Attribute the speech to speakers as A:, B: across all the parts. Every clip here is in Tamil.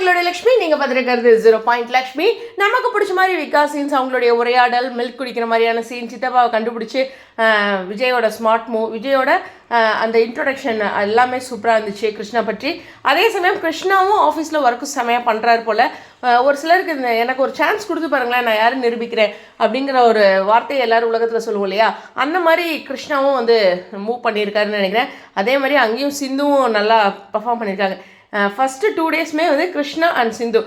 A: உங்களுடைய லக்ஷ்மி நீங்கள் பார்த்துருக்கிறது ஜீரோ பாயிண்ட் லக்ஷ்மி. நமக்கு பிடிச்ச மாதிரி விகா சீன்ஸ் அவங்களுடைய உரையாடல் மில்க் குடிக்கிற மாதிரியான சீன் சித்தப்பாவை கண்டுபிடிச்சி விஜயோட ஸ்மார்ட் மூவ் விஜயோட அந்த இன்ட்ரொடக்ஷன் எல்லாமே சூப்பராக இருந்துச்சு கிருஷ்ணா பற்றி. அதே சமயம் கிருஷ்ணாவும் ஆஃபீஸில் ஒர்க்கு செமையாக பண்ணுறாரு போல். ஒரு சிலருக்கு இந்த எனக்கு ஒரு சான்ஸ் கொடுத்து பாருங்களேன் நான் யாரும் நிரூபிக்கிறேன் அப்படிங்கிற ஒரு வார்த்தையை எல்லோரும் உலகத்தில் சொல்லுவோம் இல்லையா? அந்த மாதிரி கிருஷ்ணாவும் வந்து மூவ் பண்ணியிருக்காருன்னு நினைக்கிறேன். அதே மாதிரி அங்கேயும் சிந்துவும் நல்லா பர்ஃபார்ம் பண்ணியிருக்காங்க. ஃபஸ்ட்டு டூ டேஸ்மே வந்து கிருஷ்ணா அண்ட் சிந்து.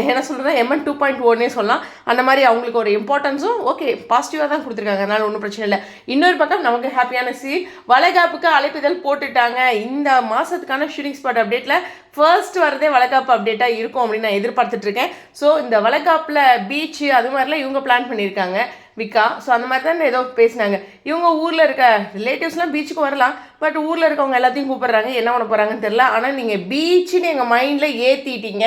A: என்ன சொல்கிறது எம்என் டூ பாயிண்ட் ஒன்னே சொல்லலாம். அந்த மாதிரி அவங்களுக்கு ஒரு இம்பார்ட்டன்ஸும் ஓகே பாசிட்டிவாக தான் கொடுத்துருக்காங்க. அதனால் ஒன்றும் பிரச்சனை இல்லை. இன்னொரு பக்கம் நமக்கு ஹாப்பியான சி வளைகாப்புக்கு அழைப்பிதழ் போட்டுட்டாங்க. இந்த மாதத்துக்கான ஷூட்டிங் ஸ்பாட் அப்டேட்டில் ஃபர்ஸ்ட் வரதே வளைகாப்பு அப்டேட்டாக இருக்கும் அப்படின்னு நான் எதிர்பார்த்துட்ருக்கேன் ஸோ இந்த வளைகாப்பில் பீச்சு அது மாதிரிலாம் இவங்க பிளான் பண்ணியிருக்காங்க விக்கா. ஸோ அந்த மாதிரி தான் ஏதோ பேசினாங்க. இவங்க ஊரில் இருக்க ரிலேட்டிவ்ஸ்லாம் பீச்சுக்கு வரலாம். பட் ஊரில் இருக்கவங்க எல்லாத்தையும் கூப்பிட்றாங்க. என்ன பண்ண போகிறாங்கன்னு தெரில ஆனால் நீங்கள் பீச்சுன்னு எங்கள் மைண்டில் ஏற்றிட்டீங்க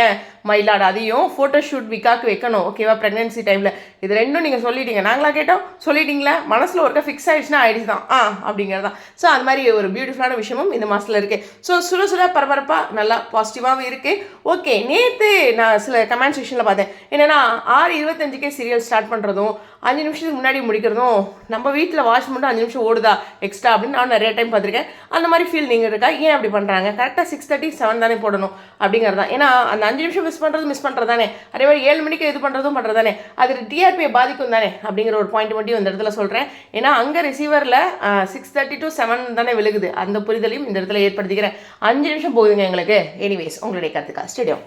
A: மயிலாடு அதையும் ஃபோட்டோ ஷூட் விக்காக்கு வைக்கணும். ஓகேவா ப்ரெக்னென்சி டைமில் இது ரெண்டும் நீங்கள் சொல்லிட்டீங்க. நாங்களாக கேட்டோம்? சொல்லிட்டீங்களா? மனசில் ஒருக்க ஃபிக்ஸ் ஆயிடுச்சுன்னா ஆயிடுச்சு தான். ஆ அப்படிங்கிறது தான். ஸோ அது மாதிரி ஒரு பியூட்டிஃபுல்லான விஷயமும் இந்த மாதத்தில் இருக்குது ஸோ சுட சுட பரபரப்பாக நல்லா பாசிட்டிவாகவும் இருக்குது ஓகே நேற்று நான் சில கமெண்ட் செக்ஷனில் பார்த்தேன். என்னென்னா ஆறு இருபத்தஞ்சுக்கே சீரியல் ஸ்டார்ட் பண்ணுறதும் அஞ்சு நிமிஷத்துக்கு முன்னாடி முடிக்கிறதும் நம்ம வீட்டில் வாஷ் மட்டும் அஞ்சு நிமிஷம் ஓடுதா எக்ஸ்ட்ரா அப்படின்னு நான் நிறைய டைம் பார்த்துருக்கேன். அந்த மாதிரி ஃபீல் நீங்கள் இருக்கா? ஏன் அப்படி பண்ணுறாங்க கரெக்டாக சிக்ஸ் தேர்ட்டி செவன் தானே போடணும் அப்படிங்கிறது தான். ஏன்னா அந்த அஞ்சு நிமிஷம் மிஸ் பண்ணுறது மிஸ் பண்ணுறது தானே அதே மாதிரி ஏழு மணிக்கு இது பண்ணுறதும் பண்ணுறது தானே அது டிஆர்பியை பாதிக்கும் தானே அப்படிங்கிற ஒரு பாயிண்ட் மட்டும் இந்த இடத்துல சொல்கிறேன் ஏன்னா அங்கே ரிசீவரில் சிக்ஸ் தேர்ட்டி டு செவன் தானே விழுகுது. அந்த புரிதலையும் இந்த இடத்துல ஏற்படுத்திக்கிறேன். அஞ்சு நிமிஷம் போகுதுங்க எங்களுக்கு. எனிவேஸ் உங்களுடைய கருத்துக்கா ஸ்டேடியம்